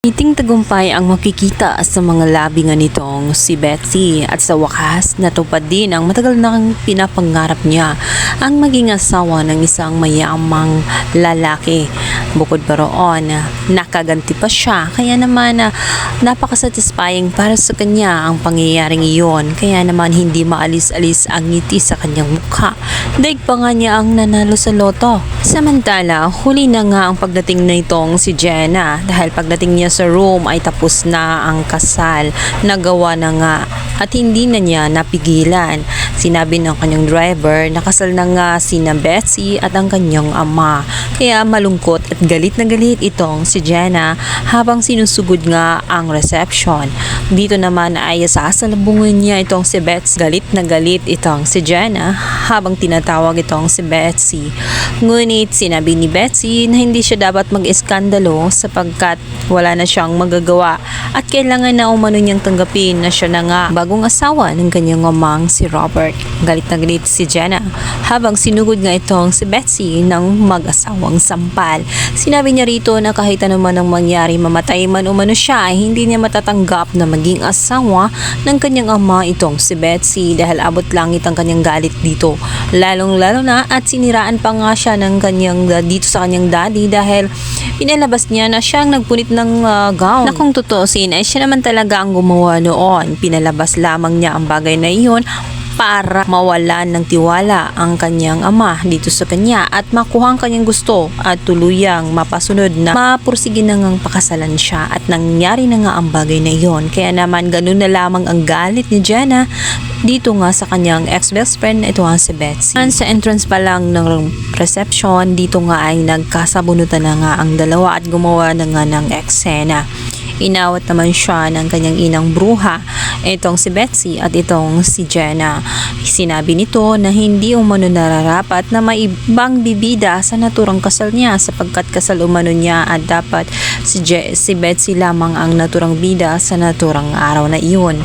Iting tagumpay ang makikita sa mga labi nga nitong si Betsy at sa wakas natupad din ang matagal nang pinapangarap niya ang maging asawa ng isang mayamang lalaki. Bukod pa roon, nakaganti pa siya kaya naman ah, napakasatisfying para sa kanya ang pangyayaring iyon kaya naman hindi maalis-alis ang ngiti sa kanyang mukha. Daig pa nga niya ang nanalo sa loto. Samantala, huli na nga ang pagdating na itong si Jenna dahil pagdating niya sa room ay tapos na ang kasal. Nagawa na nga at hindi na niya napigilan. Sinabi ng kanyang driver na kasal na nga sina Betsy at ang kanyang ama. Kaya malungkot at galit na galit itong si Jenna habang sinusugod nga ang reception. Dito naman ay sasalubungin niya itong si Betsy. Galit na galit itong si Jenna habang tinatawag itong si Betsy. Ngunit sinabi ni Betsy na hindi siya dapat mag-eskandalo sapagkat wala na siyang magagawa at kailangan na umano niyang tanggapin na siya na nga bagong asawa ng kanyang amang si Robert. Galit na galit si Jenna habang sinugod nga itong si Betsy ng mag-asawang sampal. Sinabi niya rito na kahit ano man ang mangyari mamatay man umano siya ay hindi niya matatanggap na maging asawa ng kanyang ama itong si Betsy dahil abot langit ang kanyang galit dito. Lalong lalo na at siniraan pa nga siya ng kanyang dito sa kanyang daddy dahil pinalabas niya na siya ang nagpunit ng ah, gown. Na kung tutusin ay siya naman talaga ang gumawa noon. Pinalabas lamang niya ang bagay na iyon para mawalan ng tiwala ang kanyang ama dito sa kanya at makuha ang kanyang gusto at tuluyang mapasunod na mapursige na ngang pakasalan siya at nangyari na nga ang bagay na iyon. Kaya naman ganun na lamang ang galit ni Jenna dito nga sa kanyang ex-best friend ito nga si Betsy. And sa entrance pa lang ng reception, dito nga ay nagkasabunutan na nga ang dalawa at gumawa na nga ng eksena. Inawat naman siya ng kanyang inang bruha, itong si Betsy at itong si Jenna. Sinabi nito na hindi umano nararapat na may ibang bibida sa naturang kasal niya sapagkat kasal umano niya at dapat si, Je- si Betsy lamang ang naturang bida sa naturang araw na iyon.